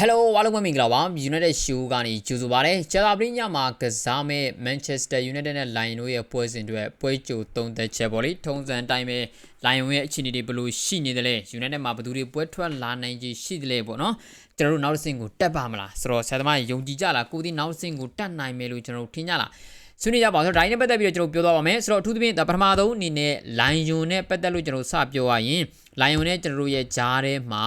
Hello အားလုံးပဲမင်္ဂလာပါ United Show ကနေကြိုဆိုပါရစေ။ဂျာတာပရင်းညမှာကစားမဲ့ Manchester United နဲ့ Lion တို့ရဲ့ပွဲစဉ်တွေပွဲကြိုသုံးသက်ချက်ပေါ့လေ။ထုံးစံအတိုင်းပဲ Lion ရဲ့အခြေအနေတွေဘယ်လိုရှိနေသလဲ။ United မှာဘယ်သူတွေပွဲထွက်လာနိုင်ခြေရှိသလဲပေါ့နော်။ကျွန်တော်တို့နောက်တစ်ဆင့်ကိုတက်ပါမလား။ဆိုတော့ဆရာသမားယုံကြည်ကြလားကိုဒီနောက်တစ်ဆင့်ကိုတက်နိုင်မယ်လို့ကျွန်တော်တို့ထင်ကြလား။ဆွေးနွေးကြပါဆိုတော့ဒါနဲ့ပတ်သက်ပြီးတော့ကျွန်တော်ပြောသွားပါမယ်ဆိုတော့အထူးသဖြင့်ဒါပထမဆုံးအနေနဲ့ Lion နဲ့ပတ်သက်လို့ကျွန်တော်စပြောရရင် Lion နဲ့ကျွန်တော်တို့ရဲ့ဂျားထဲမှာ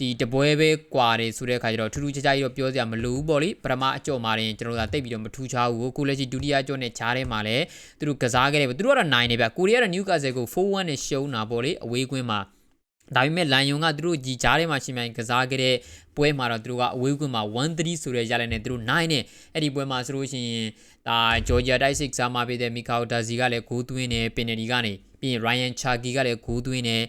ဒီတပွဲပဲကွာတယ်ဆိုတဲ့အခါကျတော့ထူးထူးခြားခြားကြီးတော့ပြောစရာမလိုဘူးပေါ့လေပထမအကြော်မှာရင်ကျွန်တော်တို့ကတိတ်ပြီးတော့မထူးခြားဘူးကိုလက်ရှိဒုတိယအကြော်နဲ့ဂျားထဲမှာလည်းသူတို့ကစားခဲ့တယ်ပဲသူတို့ကတော့နိုင်နေဗျကိုရီးယားကတော့နျူကာဆယ်ကို4-1နဲ့ရှုံးတာပေါ့လေအဝေးကွင်းမှာဒါပေမဲ့လန်ယုံကသူတို့ကြီးကြားထဲမှာရှင်မြိုင်ကစားခဲ့တဲ့ပွဲမှာတော့သူတို့ကအဝေးကွင်းမှာ1-3ဆိုတဲ့ရလနဲ့သူတို့နိုင်တယ်အဲ့ဒီပွဲမှာဆိုလို့ရှိရင်ဒါဂျော်ဂျီယာတိုက်စစ်ကစားမှာဖြစ်တဲ့မီကာဒာဇီကလည်းဂိုးသွင်းတယ်ပင်နယ်ဒီကနေပြီးရင်ရိုင်ယန်ချာကီကလည်းဂိုးသွင်းတယ်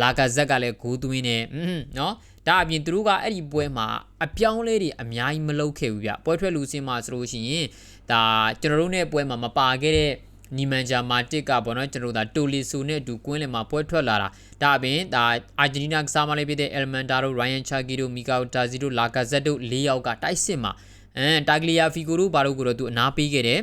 လာကာဇက်ကလည်းဂိုးသွင်းတယ်อืมเนาะ ဒါအပြင်သူတို့ကအဲ့ဒီပွဲမှာအပြောင်းလဲတွေအများကြီးမလုပ်ခဲ့ဘူးဗျပွဲထွက်လူစင်းမှာဆိုလို့ရှိရင်ဒါကျွန်တော်တို့နဲ့ပွဲမှာမပါခဲ့တဲ့နီမန်ဂျာမာတစ်ကပေါ့နော်ကျွန်တော်တို့ဒါတိုလီဆိုနဲ့အတူကွင်းလင်မှာပွဲထွက်လာတာဒါအပြင်ဒါအာဂျင်တီးနားကစားမလေးဖြစ်တဲ့အယ်မန်တာတို့ရိုင်ယန်ချာကီတို့မီကာတာဇီတို့လာကာဇက်တို့၄ယောက်ကတိုက်စစ်မှာအမ်တာဂလီယာဖီကိုတို့ဘာလို့ကိုတော့သူအနာပေးခဲ့တယ်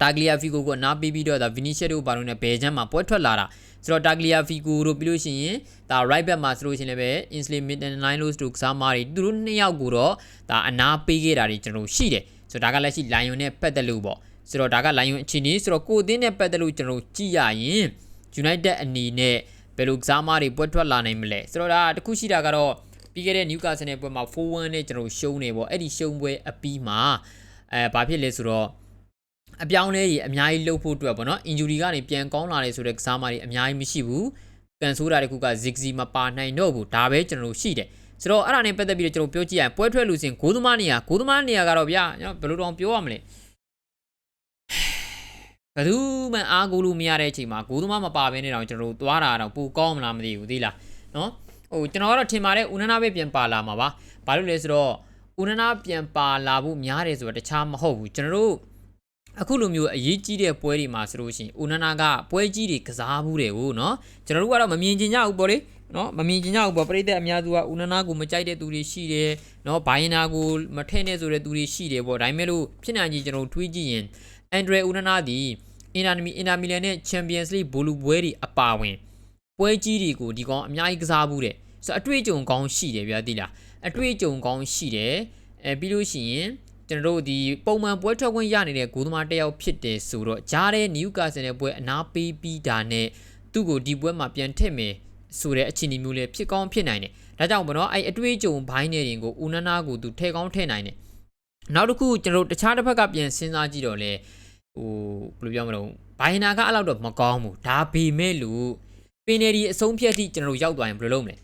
တာဂလီယာဖီကိုကိုအနာပေးပြီးတော့ဒါဗီနီရှက်တို့ဘာလို့နဲ့ဘယ်ချမ်းမှာပွဲထွက်လာတာ ဆိုတော့တာဂလီယာဖီကိုတို့ပြီးလို့ရှိရင်ဒါ right back မှာဆိုလို့ရှိရင်လည်းပဲ Insley Midland လို့တို့ကစားမားတွေသူတို့နှစ်ယောက်ကိုတော့ဒါအနာပေးခဲ့တာတွေကျွန်တော်ရှိတယ်ဆိုတော့ဒါကလက်ရှိ Lion နဲ့ပတ်သက်လို့ပေါ့ဆိုတော့ဒါက Lion အခြေအနေဆိုတော့ကိုအသင်းနဲ့ပတ်သက်လို့ကျွန်တော်ကြည့်ရရင် United အနေနဲ့ဘယ်လိုကစားမားတွေပွဲထွက်လာနိုင်မလဲဆိုတော့ဒါတခုရှိတာကတော့ပြီးခဲ့တဲ့ Newcastle နဲ့ပွဲမှာ4-1နဲ့ကျွန်တော်ရှုံးနေပေါ့အဲ့ဒီရှုံးပွဲအပြီးမှာအဲဘာဖြစ်လဲဆိုတော့ အပြောင်းလဲကြီးအများကြီးလှုပ်ဖို့အတွက်ပေါ့နော် injury ကနေပြန်ကောင်းလာတယ်ဆိုတဲ့ကစားမတွေအများကြီးမရှိဘူးကန်ဆိုးတာတခုက zigzi မပါနိုင်တော့ဘူးဒါပဲကျွန်တော်တို့ရှိတယ်ဆိုတော့အဲ့ဒါနဲ့ပတ်သက်ပြီးတော့ကျွန်တော်ပြောကြည့်ရရင်ပွဲထွက်လို့ရှင်ဂိုးသမားနေရာဂိုးသမားနေရာကတော့ဗျာကျွန်တော်ဘယ်လိုတောင်ပြောရမလဲဘယ်သူမှအားကိုးလို့မရတဲ့အချိန်မှာဂိုးသမားမပါဘဲနဲ့တော့ကျွန်တော်တို့သွားတာတော့ပိုကောင်းမလားမသိဘူးသိလားနော်ဟိုကျွန်တော်ကတော့ထင်ပါတယ်ဦးနနာပဲပြန်ပါလာမှာပါဘာလို့လဲဆိုတော့ဦးနနာပြန်ပါလာဖို့များတယ်ဆိုတော့တခြားမဟုတ်ဘူးကျွန်တော်တို့ အခုလိုမျိုးအရေးကြီးတဲ့ပွဲတွေမှာဆိုလို့ရှိရင်ဦးနနာကပွဲကြီးတွေကစားဘူးတယ်ဟုတ်နော်ကျွန်တော်တို့ကတော့မမြင်ချင်ကြဘူးပေါ့လေနော်မမြင်ချင်ကြဘူးပေါ့ပရိသတ်အများစုကဦးနနာကိုမကြိုက်တဲ့သူတွေရှိတယ်နော်ဘိုင်နာကိုမထည့်နဲ့ဆိုတဲ့သူတွေရှိတယ်ပေါ့ဒါပေမဲ့လို့ဖြစ်နိုင်ကြီးကျွန်တော်တွေးကြည့်ရင်အန်ဒရဦးနနာဒီအင်တာမီအင်တာမီလန်နဲ့ချန်ပီယံစ်လိဘောလူပွဲတွေအပါဝင်ပွဲကြီးတွေကိုဒီကောင်အများကြီးကစားဘူးတဲ့ဆိုတော့အတွေ့အကြုံကောင်းရှိတယ်ဗျာသိလားအတွေ့အကြုံကောင်းရှိတယ်အဲပြီးလို့ရှိရင် ကျွန်တော်တို့ဒီပုံမှန်ပွဲထွက်ခွင့်ရနေတဲ့ဂိုးသမားတစ်ယောက်ဖြစ်တယ်ဆိုတော့ဂျားတဲ့နျူကာဆယ်နဲ့ပွဲအနာပေးပြီးတာနဲ့သူ့ကိုဒီပွဲမှာပြန်ထည့်မယ်ဆိုတဲ့အခြေအနေမျိုးလေးဖြစ်ကောင်းဖြစ်နိုင်တယ်ဒါကြောင့်ဘောနော်အဲ့အတွေ့အကြုံဘိုင်းနေရင်ကိုဦးနနာကိုသူထည့်ကောင်းထည့်နိုင်တယ်နောက်တစ်ခုကျွန်တော်တို့တခြားတစ်ဖက်ကပြန်စဉ်းစားကြည့်တော့လေဟိုဘယ်လိုပြောမလို့ဘိုင်နာကအဲ့လောက်တော့မကောင်းဘူးဒါပေမဲ့လို့ပင်နယ်ဒီအဆုံးဖြတ်ထိကျွန်တော်တို့ရောက်သွားရင်ဘယ်လိုလုပ်မလဲ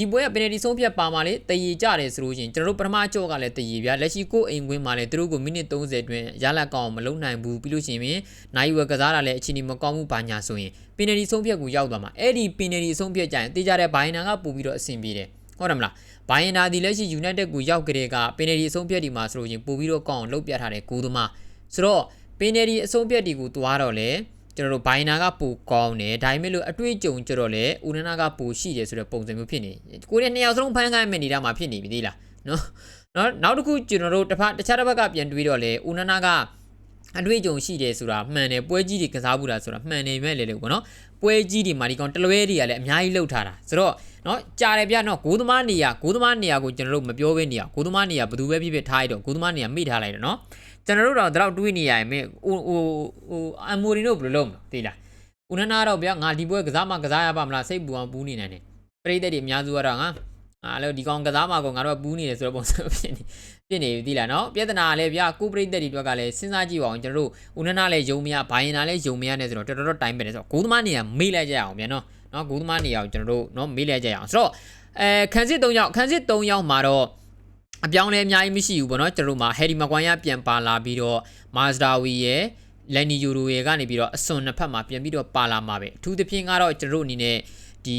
ဒီပွဲကပင်နယ်ဒီဆုံးဖြတ်ပါမှာလေတည်ကြတယ်ဆိုလို့ရှိရင်ကျွန်တော်တို့ပထမအကြော့ကလည်းတည်ပြလက်ရှိကိုအိမ်ကွင်းမှာလည်းသူတို့ကိုမိနစ်30အတွင်းရလက်ကောင်မလုံနိုင်ဘူးပြီးလို့ရှိရင်နိုင်ဝယ်ကစားတာလည်းအချိန်ကြီးမကောင်းဘူးဘာညာဆိုရင်ပင်နယ်ဒီဆုံးဖြတ်ကိုရောက်သွားမှာအဲ့ဒီပင်နယ်ဒီဆုံးဖြတ်ကြရင်တေးကြတဲ့ဘိုင်နာကပို့ပြီးတော့အဆင်ပြေတယ်ဟုတ်တယ်မလားဘိုင်နာဒီလက်ရှိ United ကိုရောက်ကြတဲ့ကပင်နယ်ဒီအဆုံးဖြတ်ဒီမှာဆိုလို့ရှိရင်ပို့ပြီးတော့ကောင်းအောင်လုပ်ပြထားတယ်ကိုသမားဆိုတော့ပင်နယ်ဒီအဆုံးဖြတ်ဒီကိုတွားတော့လေ ကျွန်တော်တို့ဘိုင်နာကပိုကောင်းတယ်ဒါပေမဲ့လို့အတွေ့အကြုံကြတော့လေဦးနနာကပိုရှိတယ်ဆိုတဲ့ပုံစံမျိုးဖြစ်နေကိုရဲ့နှစ်ယောက်စလုံးဖန်ခိုင်းမဲ့နေတာမှဖြစ်နေပြီသေးလားနော်နော်နောက်တစ်ခုကျွန်တော်တို့တစ်ဖက်တခြားတစ်ဖက်ကပြန်တွေးတော့လေဦးနနာကအတွေ့အကြုံရှိတယ်ဆိုတာမှန်တယ်ပွဲကြီးတွေကစားဘူးတာဆိုတာမှန်နေမဲ့လေလေပေါ့နော်ပွဲကြီးတွေမှာဒီကောင်တလွဲတွေကလည်းအများကြီးလှုပ်ထားတာဆိုတော့ နော်ကြားတယ်ဗျနော်ဂိုးသမားနေရဂိုးသမားနေရကိုကျွန်တော်တို့မပြောဘဲနေရဂိုးသမားနေရဘယ်သူပဲဖြစ်ဖြစ်ထားရတော့ဂိုးသမားနေရမိထားလိုက်တော့နော်ကျွန်တော်တို့တော့တော့တွေးနေရရင်မင်းဟိုဟိုဟိုအမိုရီတို့ဘယ်လိုလုပ်မလဲသိလားဦးနနာတော့ဗျာငါဒီပွဲကစားမှကစားရပါမလားစိတ်ပူအောင်ပူးနေနိုင်တယ်ပရိသတ်တွေအများစုကတော့ငါအားလို့ဒီကောင်ကစားမှကောငါတို့ကပူးနေတယ်ဆိုတော့ပုံစံဖြစ်နေဖြစ်နေပြီသိလားနော်ပြဿနာလည်းဗျာကိုပရိသတ်တွေအတွက်ကလည်းစဉ်းစားကြည့်ပါအောင်ကျွန်တော်တို့ဦးနနာလည်းယုံမရဘိုင်နာလည်းယုံမရနဲ့ဆိုတော့တော်တော်တိုင်းပဲလေဆိုတော့ဂိုးသမားနေရမေးလိုက်ကြရအောင်ဗျာနော် နော်ဂိုးသမားနေရအောင်ကျွန်တော်တို့နော်မေးလိုက်ကြရအောင်ဆိုတော့အဲခန်းစစ်၃ယောက်ခန်းစစ်၃ယောက်မှာတော့အပြောင်းလဲအများကြီးမရှိဘူးပေါ့နော်ကျွန်တော်တို့မှာဟယ်ဒီမကွန်ရပြန်ပါလာပြီးတော့မာစတာဝီရဲ့လန်နီယူရိုရဲ့ကနေပြီးတော့အစွန်နှစ်ဖက်မှာပြန်ပြီးတော့ပါလာမှာပဲအထူးသဖြင့်ကတော့ကျွန်တော်တို့အနေနဲ့ဒီ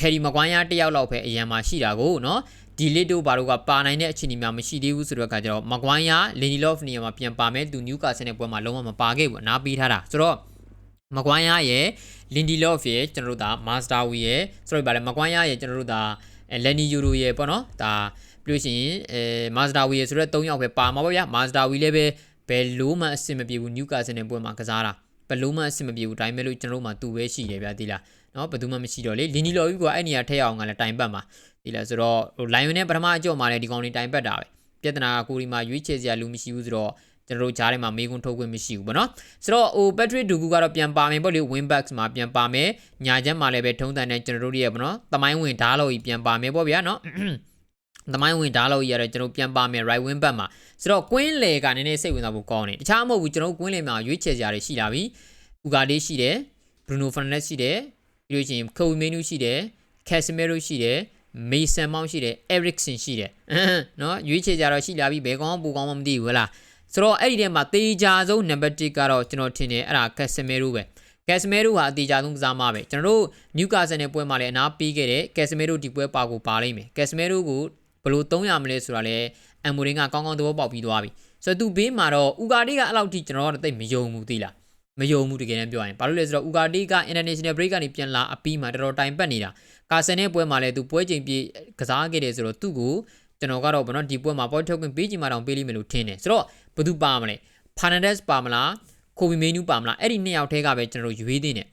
ဟယ်ရီမကွိုင်းယာတယောက်လောက်ပဲအရန်မှာရှိတာကိုเนาะဒီလစ်တို့ဘာတို့ကပါနိုင်တဲ့အခြေအနေများမရှိသေးဘူးဆိုတော့အခါကျတော့မကွိုင်းယာလင်နီလော့ဖ်နေရာမှာပြန်ပါမယ်သူနျူကာဆယ်နဲ့ပွဲမှာလုံးဝမပါခဲ့ဘူးအနားပေးထားတာဆိုတော့ မကွိုင်းယာရဲ့လင်ဒီလော့ဖ်ရဲ့ကျွန်တော်တို့ဒါမာစတာဝီရဲ့ sorry ဗါလဲမကွိုင်းယာရဲ့ကျွန်တော်တို့ဒါအဲလန်နီယူရိုရဲ့ပေါ့နော်ဒါပြီးလို့ရှိရင်အဲမာဇဒါဝီရဲ့ဆိုတော့၃ယောက်ပဲပါမှာပေါ့ဗျာမာဇဒါဝီလည်းပဲဘယ်လိုမှအဆင်မပြေဘူးနျူကာဆယ်နဲ့ပွဲမှာကစားတာဘယ်လိုမှအဆင်မပြေဘူးဒါပေမဲ့လို့ကျွန်တော်တို့မှာသူပဲရှိတယ်ဗျာဒီလားနော်ဘယ်သူမှမရှိတော့လေလီနီလော်ကြီးကအဲ့နေရာထည့်အောင်ကလည်းတိုင်ပတ်မှာဒီလားဆိုတော့ဟိုလိုင်ယွန်နဲ့ပထမအကြော့မှာလည်းဒီကောင်လေးတိုင်ပတ်တာပဲပြဿနာကကိုဒီမှာရွေးချယ်စရာလူမရှိဘူးဆိုတော့ ကျွန်တော်တို့ကြားထဲမှာမေးခွန်းထုတ်ခွင့်မရှိဘူးပေါ့နော်ဆိုတော့ဟို Patrick Dugu ကတော့ပြန်ပါမယ်ပေါ့လေ win backs မှာပြန်ပါမယ်ညာချက်မှာလည်းပဲထုံးတန်တဲ့ကျွန်တော်တို့ရဲ့ပေါ့နော်တမိုင်းဝင်ဓာတ်လောက်ကြီးပြန်ပါမယ်ပေါ့ဗျာနော်သမိုင်းဝင်ဓာတ်လောက်ကြီးရတော့ကျွန်တော်ပြန်ပါမယ် right wing back မှာဆိုတော့ queen လေကနည်းနည်းစိတ်ဝင်စားဖို့ကောင်းတယ်တခြားမဟုတ်ဘူးကျွန်တော် queen လေမှာရွေးချယ်စရာတွေရှိလာပြီဥဂါလေးရှိတယ် Bruno Fernandes ရှိတယ်ပြီးလို့ရှိရင် Kobe Menu ရှိတယ် Casemiro ရှိတယ် Mason Mount ရှိတယ် Eriksen ရှိတယ်နော်ရွေးချယ်ကြတော့ရှိလာပြီဘယ်ကောင်းပူကောင်းမှမသိဘူးဟလား ဆိုတော့အဲ့ဒီထဲမှာတေးကြဆုံး number 1ကတော့ကျွန်တော်ထင်တယ်အဲ့ဒါ Casemiro ပဲ Casemiro ဟာအတေးကြဆုံးကစားမပဲကျွန်တော်တို့ Newcastle နဲ့ပွဲမှာလည်းအနာပေးခဲ့တယ် Casemiro ဒီပွဲပါကိုပါလိမ့်မယ် Casemiro ကိုဘယ်လိုသုံးရမလဲဆိုတာလည်းအမ်မိုရင်ကကောင်းကောင်းသဘောပေါက်ပြီးသွားပြီဆိုတော့သူဘေးမှာတော့ဥကာတီကအဲ့လောက်ထိကျွန်တော်တို့တိတ်မယုံဘူးသိလားမယုံဘူးတကယ်တမ်းပြောရင်ဘာလို့လဲဆိုတော့ဥကာတီက international break ကနေပြန်လာအပြီးမှာတော်တော်တိုင်ပတ်နေတာကာဆန်နဲ့ပွဲမှာလည်းသူပွဲချိန်ပြေကစားခဲ့တယ်ဆိုတော့သူ့ကိုကျွန်တော်ကတော့ဗောနော်ဒီပွဲမှာပေါ်ထုတ်ခွင့်ပေးချင်မှတောင်ပေးလိမ့်မယ်လို့ထင်တယ်ဆိုတော့ ဘယ်သူပါမလဲ Fernandes ပါမလားကိုဘီမေနူပါမလားအဲ့ဒီနှစ်ယောက်ထဲကပဲကျွန်တော်တို့ရွေးသေးတယ်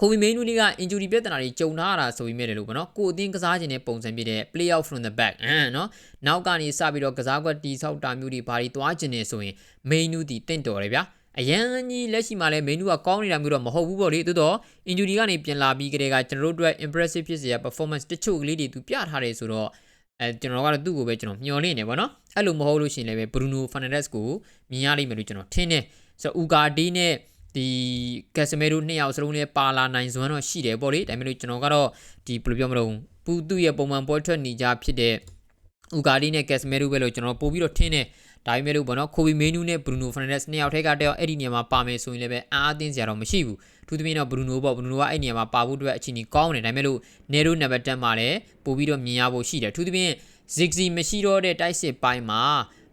ကိုဘီမေနူလေးက injury ပြဿနာတွေကြုံထားရတာဆိုပြီးမြဲတယ်လို့ပေါ့နော်ကိုအသင်းကစားခြင်းတဲ့ပုံစံဖြစ်တဲ့ play out from the back အမ်နော်နောက်ကနေစပြီးတော့ကစားကွက်တီဆောက်တာမျိုးတွေဘာတွေသွားခြင်းနေဆိုရင် main တီတင့်တော်တယ်ဗျာအရန်ကြီးလက်ရှိမှာလည်း main ကကောင်းနေတာမျိုးတော့မဟုတ်ဘူးပေါ့လေသို့တော့ injury ကနေပြန်လာပြီးကတည်းကကျွန်တော်တို့အတွက် impressive ဖြစ်စရာ performance တချို့ကလေးတွေသူပြထားတယ်ဆိုတော့ အဲကျွန်တော်ကတော့သူ့ကိုပဲကျွန်တော်မျှော်လင့်နေပါတော့အဲ့လိုမဟုတ်လို့ရှိရင်လည်း Bruno Fernandes ကိုမြင်ရလိမ့်မယ်လို့ကျွန်တော်ထင်တယ်ဆိုတော့ Ugarte နဲ့ဒီကက်စမဲရိုနှစ်ယောက်စလုံးလည်းပါလာနိုင်စွမ်းတော့ရှိတယ်ပေါ့လေဒါပေမဲ့လို့ကျွန်တော်ကတော့ဒီဘယ်လိုပြောမလို့ပူသူ့ရဲ့ပုံမှန်ပွဲထွက်နေကြဖြစ်တဲ့ဥကာဒီနဲ့ကက်စမဲရိုပဲလို့ကျွန်တော်ပို့ပြီးတော့ထင်းတယ်ဒါပေမဲ့လို့ဘောနော်ခိုဘီမေနူးနဲ့ဘရူနိုဖာနန်ဒက်စ်နှစ်ယောက်ထဲကတယောက်အဲ့ဒီနေရာမှာပါမယ်ဆိုရင်လည်းပဲအားအသင်းစရာတော့မရှိဘူး ထူးသဖြင့်တော့ဘရူနိုပေါ့ဘရူနိုကအဲ့ဒီနေရာမှာပါဖို့အတွက်အချိန်ကြီးကောင်းတယ်ဒါပေမဲ့လို့နေရိုနံပါတ်10မှာလည်းပို့ပြီးတော့မြင်ရဖို့ရှိတယ်ထူးသဖြင့် Ziggy မရှိတော့တဲ့တိုက်စစ်ပိုင်းမှာ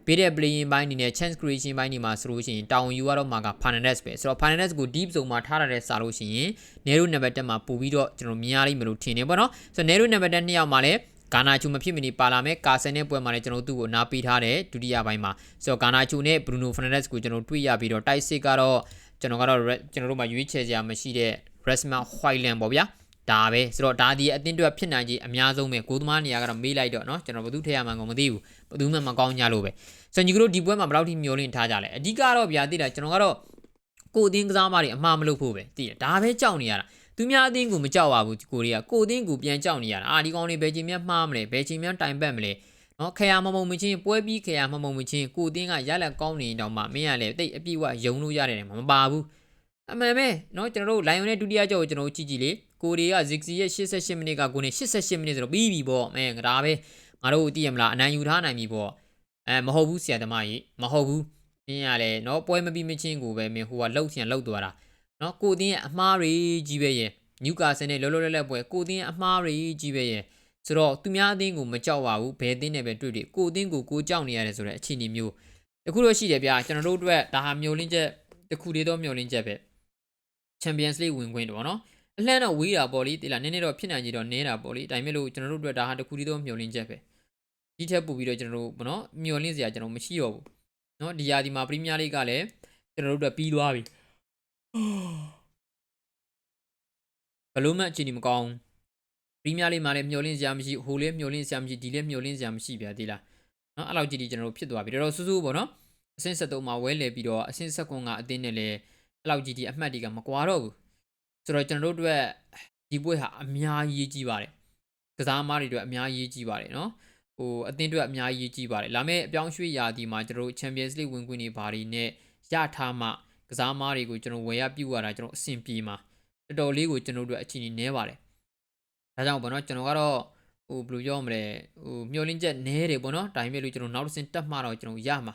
ပေးတဲ့ playing ဘိုင်းအနေနဲ့ chance creation ဘိုင်းနေမှာဆိုလို့ရှိရင်တောင်ယူရတော့မှာက Fernandes ပဲဆိုတော့ Fernandes ကို deep zone မှာထားရတဲ့စာလို့ရှိရင် Nero number 10မှာပို့ပြီးတော့ကျွန်တော်မြင်ရလိမ့်မယ်လို့ထင်နေပေါ့နော်ဆိုတော့ Nero number 10နှစ်ယောက်မှာလည်းဂါနာချူမဖြစ်မနေပါလာမယ်ကာဆန်နဲ့ပွဲမှာလည်းကျွန်တော်တို့သူ့ကိုနားပေးထားတဲ့ဒုတိယပိုင်းမှာဆိုတော့ဂါနာချူနဲ့ Bruno Fernandes ကိုကျွန်တော်တွေ့ရပြီးတော့တိုက်စစ်ကတော့ ကျွန်တော်ကတော့ကျွန်တော်တို့မှာရွေးချယ်စရာမရှိတဲ့ Rasmus Højlund ပေါ့ဗျာဒါပဲဆိုတော့ဒါဒီအတင်းတွက်ဖြစ်နိုင်ကြီးအများဆုံးပဲကိုသမားနေရာကတော့မေးလိုက်တော့เนาะကျွန်တော်ဘယ်သူထည့်ရမှန်းကိုမသိဘူးဘယ်သူမှမကောင်းကြလို့ပဲဆိုတော့ညီကတို့ဒီပွဲမှာဘယ်လောက်ထိမျောလင့်ထားကြလဲအဓိကတော့ဗျာသိတယ်ကျွန်တော်ကတော့ကိုအတင်းကစားမတွေအမှားမလုပ်ဖို့ပဲသိတယ်ဒါပဲကြောက်နေရတာသူများအတင်းကိုမကြောက်ပါဘူးကိုရီးယားကိုအတင်းကိုပြန်ကြောက်နေရတာအာဒီကောင်တွေဘယ်ချိန်မှမှားမလဲဘယ်ချိန်မှတိုင်ပတ်မလဲ နော်ခရာမမုံမချင်းပွဲပြီးခရာမမုံမချင်းကိုတင်းကရလက်ကောင်းနေတောင်မှမင်းကလည်းတိတ်အပြည့်ဝယုံလို့ရတယ်မပါဘူးအမှန်ပဲနော်ကျွန်တော်တို့ Lion ရဲ့ဒုတိယကြောက်ကိုကျွန်တော်တို့ကြည့်ကြည့်လေကိုရီးယား Zixi ရဲ့88မိနစ်ကကိုနေ88မိနစ်ဆိုတော့ပြီးပြီပေါ့အဲဒါပဲငါတို့သိရမလားအနိုင်ယူထားနိုင်ပြီပေါ့အဲမဟုတ်ဘူးဆရာသမားကြီးမဟုတ်ဘူးမင်းကလည်းနော်ပွဲမပြီးမချင်းကိုပဲမင်းဟိုကလှုပ်ချင်လှုပ်သွားတာနော်ကိုတင်းရဲ့အမှားတွေကြီးပဲရဲ့နျူကာဆယ်နဲ့လောလောလတ်လတ်ပွဲကိုတင်းရဲ့အမှားတွေကြီးပဲရဲ့ ဆိုတော့သူများအသင်းကိုမကြောက်ပါဘူးဘယ်အသင်းနဲ့ပဲတွေ့တွေ့ကိုတင်းကိုကိုကြောက်နေရတယ်ဆိုတဲ့အခြေအနေမျိုးတခုတော့ရှိတယ်ဗျာကျွန်တော်တို့အတွက်ဒါဟာမျိုးလင်းချက်တခုလေးတော့မျိုးလင်းချက်ပဲ Champions League ဝင်ခွင့်တော့เนาะအလှမ်းတော့ဝေးတာပေါ့လေတိလားနည်းနည်းတော့ဖြစ်နိုင်ကြတော့နဲတာပေါ့လေဒါပေမဲ့လို့ကျွန်တော်တို့အတွက်ဒါဟာတခုတည်းသောမျှော်လင့်ချက်ပဲဒီထက်ပိုပြီးတော့ကျွန်တော်တို့ဘောနော်မျှော်လင့်စရာကျွန်တော်မရှိတော့ဘူးเนาะဒီရာဒီမှာပရီးမီးယားလိကလည်းကျွန်တော်တို့အတွက်ပြီးသွားပြီဘလို့မှအခြေအနေမကောင်း ပရီးမီးယားလိမှာလည်းမျောလင့်စရာမရှိဟိုလည်းမျောလင့်စရာမရှိဒီလည်းမျောလင့်စရာမရှိဗျာဒီလားနော်အဲ့လောက်ကြည့်ဒီကျွန်တော်တို့ဖြစ်သွားပြီတော်တော်စူးစူးပေါ့နော်အဆင့်73မှာဝဲလည်ပြီးတော့အဆင့်79ကအတင်းနဲ့လည်းအဲ့လောက်ကြည့်ဒီအမှတ်တွေကမကွာတော့ဘူးဆိုတော့ကျွန်တော်တို့အတွက်ဒီပွဲဟာအများကြီးကြီးပါတယ်ကစားမားတွေအတွက်အများကြီးကြီးပါတယ်နော်ဟိုအတင်းအတွက်အများကြီးကြီးပါတယ်လာမယ့်အပြောင်းရွှေ့ရာသီမှာကျွန်တော်တို့ Champions League ဝင်ခွင့်တွေဘာတွေနဲ့ရထားမှကစားမားတွေကိုကျွန်တော်ဝယ်ရပြုတ်ရတာကျွန်တော်အဆင်ပြေမှာတော်တော်လေးကိုကျွန်တော်တို့အတွက်အချိန်ကြီးနေပါတယ် ဒါကြောင့်ပေါ့နော်ကျွန်တော်ကတော့ဟိုဘယ်လိုပြောမလဲဟိုမျောလင်းချက်နဲတယ်ပေါ့နော်ဒါပေမဲ့လို့ကျွန်တော်နောက်တစ်ဆင့်တက်မှတော့ကျွန်တော်ရမှာ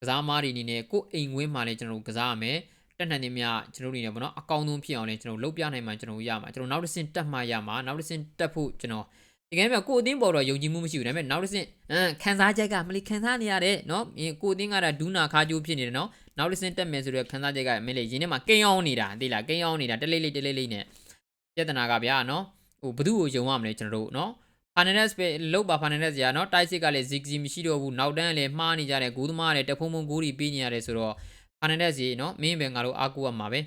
ကစားမားတွေအနေနဲ့ကိုယ်အိမ်ဝင်းမှာလည်းကျွန်တော်ကစားရမယ်တက်နိုင်နေမြကျွန်တော်တို့နေပေါ့နော်အကောင်းဆုံးဖြစ်အောင်လည်းကျွန်တော်လုပ်ပြနိုင်မှာကျွန်တော်ရမှာကျွန်တော်နောက်တစ်ဆင့်တက်မှရမှာနောက်တစ်ဆင့်တက်ဖို့ကျွန်တော်ဒီကနေ့မြကိုအသင်းပေါ်တော့ယုံကြည်မှုမရှိဘူးဒါပေမဲ့နောက်တစ်ဆင့်အမ်ခံစားချက်ကမလီခံစားနေရတယ်နော်ကိုအသင်းကတော့ဒူးနာခါကျိုးဖြစ်နေတယ်နော်နောက်တစ်ဆင့်တက်မယ်ဆိုတော့ခံစားချက်ကမင်းလေရင်းထဲမှာကိန်းအောင်နေတာသိလားကိန်းအောင်နေတာတလေးလေးတလေးလေးနဲ့ပြဿနာကဗျာနော် ဟိုဘသူ့ကိုယုံရမလဲကျွန်တော်တို့နော် Fernandez ပဲလောက်ပါ Fernandez ရာနော်တိုက်စစ်ကလည်း zigzag မရှိတော့ဘူးနောက်တန်းကလည်းမှားနေကြတယ်ဂိုးသမားကလည်းတဖုံဖုံဂိုးတွေပေးနေရတယ်ဆိုတော့ Fernandez ရေနော်မင်းပဲငါတို့အားကိုးရမှာပဲ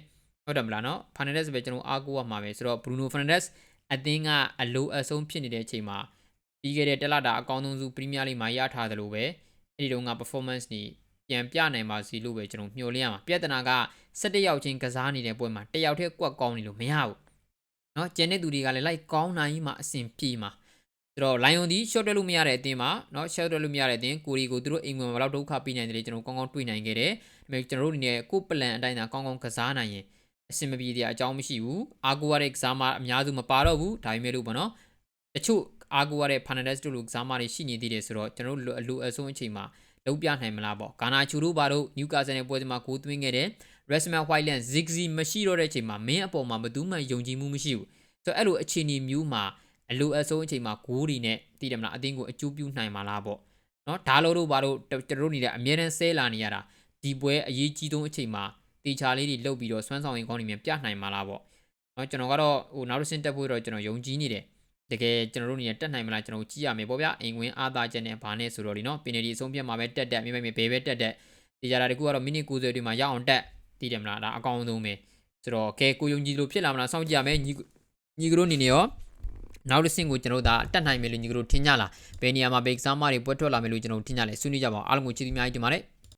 ဟုတ်တယ်မလားနော် Fernandez ပဲကျွန်တော်အားကိုးရမှာပဲဆိုတော့ Bruno Fernandes အသင်းကအလိုအဆုံးဖြစ်နေတဲ့အချိန်မှာပြီးခဲ့တဲ့တစ်လတာအကောင်းဆုံးစု Premier League မှာရထားတယ်လို့ပဲအဲ့ဒီတော့က performance နေပြန်ပြနိုင်ပါစီလို့ပဲကျွန်တော်မျှော်လင့်ရမှာပြဿနာက17ယောက်ချင်းကစားနေတဲ့ပွဲမှာတစ်ယောက်တည်းကွက်ကောင်းနေလို့မရဘူး နော်ကျန်တဲ့သူတွေကလည်းလိုက်ကောင်းနိုင်မှအဆင်ပြေမှာဆိုတော့ lion ဒီ short တွက်လို့မရတဲ့အတင်းမှာနော် short တွက်လို့မရတဲ့အတင်းကိုရီကိုသူတို့အိမ်ဝင်ဘလောက်ဒုက္ခပေးနိုင်တယ်ကျွန်တော်ကောင်းကောင်းတွေ့နိုင်ခဲ့တယ်ဒါပေမဲ့ကျွန်တော်တို့အနေနဲ့ကိုယ့် plan အတိုင်းသာကောင်းကောင်းကစားနိုင်ရင်အဆင်မပြေတဲ့အကြောင်းမရှိဘူးအာကိုရတဲ့ကစားမအများစုမပါတော့ဘူးဒါပေမဲ့လို့ပေါ့နော်တချို့အာကိုရတဲ့ Fernandez တို့လိုကစားမတွေရှိနေသေးတယ်ဆိုတော့ကျွန်တော်တို့အလိုအဆုံအချိန်မှာလုံးပြနိုင်မလားပေါ့ဂါနာချူတို့ဘာတို့ Newcastle နဲ့ပွဲစဉ်မှာဂိုးသွင်းခဲ့တယ် Rasmus Hojlund Ziggy မရှိတော့တဲ့အချိန်မှာမင်းအပေါ်မှာဘယ်သူမှယုံကြည်မှုမရှိဘူးဆိုတော့အဲ့လိုအခြေအနေမျိုးမှာအလိုအဆုံးအချိန်မှာဂိုးတွေနဲ့တည်တယ်မလားအတင်းကိုအကျိုးပြုနိုင်မှာလားပေါ့နော်ဒါလို့တို့ဘာလို့ကျွန်တော်တို့နေတဲ့အမြဲတမ်းဆဲလာနေရတာဒီပွဲအရေးကြီးဆုံးအချိန်မှာတေချာလေးတွေလုတ်ပြီးတော့စွမ်းဆောင်ရင်ကောင်းနေမြန်ပြနိုင်မှာလားပေါ့နော်ကျွန်တော်ကတော့ဟိုနောက်တစ်ဆင့်တက်ဖို့တော့ကျွန်တော်ယုံကြည်နေတယ်တကယ်ကျွန်တော်တို့နေတက်နိုင်မလားကျွန်တော်ကြည့်ရမယ်ပေါ့ဗျအိမ်ဝင်အားသာချက်နဲ့ဘာနဲ့ဆိုတော့ဒီနော်ပင်နယ်ဒီအဆုံးဖြတ်မှာပဲတက်တက်မိမိမိဘယ်ပဲတက်တက်တေချာတာတကူကတော့မိနစ်90တွေမှာရအောင်တက် တည်တယ်မလားဒါအကောင်းဆုံးပဲဆိုတော့ကဲကိုယုံကြည်လို့ဖြစ်လာမလားစောင့်ကြည့်ရမယ်ညီညီကတို့အနေနဲ့ရောနောက်တစ်ဆင့်ကိုကျွန်တော်တို့ဒါတက်နိုင်မယ်လို့ညီကတို့ထင်ကြလားဘယ်နေရာမှာဘယ် exam တွေပွဲထွက်လာမယ်လို့ကျွန်တော်ထင်ကြလဲဆွေးနွေးကြပါအောင်အားလုံးကိုချစ်သီးအများကြီးတင်ပါတယ်